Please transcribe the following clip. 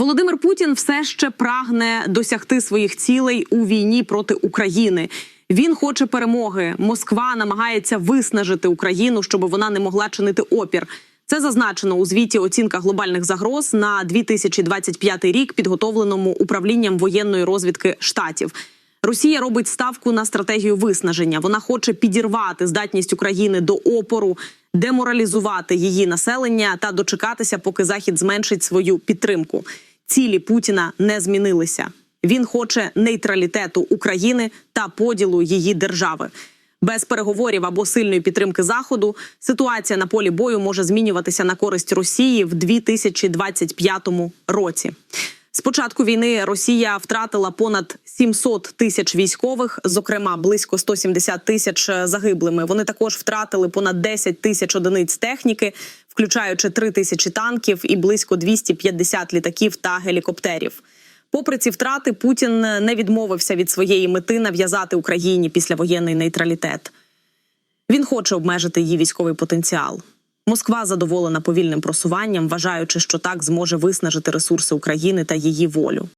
Володимир Путін все ще прагне досягти своїх цілей у війні проти України. Він хоче перемоги. Москва намагається виснажити Україну, щоб вона не могла чинити опір. Це зазначено у звіті оцінка глобальних загроз на 2025 рік, підготовленому управлінням воєнної розвідки штатів. Росія робить ставку на стратегію виснаження. Вона хоче підірвати здатність України до опору, деморалізувати її населення та дочекатися, поки Захід зменшить свою підтримку. Цілі Путіна не змінилися. Він хоче нейтралітету України та поділу її держави. Без переговорів або сильної підтримки Заходу ситуація на полі бою може змінюватися на користь Росії в 2025 році. З початку війни Росія втратила понад 700 тисяч військових, зокрема близько 170 тисяч загиблими. Вони також втратили понад 10 тисяч одиниць техніки, включаючи 3 тисячі танків і близько 250 літаків та гелікоптерів. Попри ці втрати, Путін не відмовився від своєї мети нав'язати Україні післявоєнний нейтралітет. Він хоче обмежити її військовий потенціал. Москва задоволена повільним просуванням, вважаючи, що так зможе виснажити ресурси України та її волю.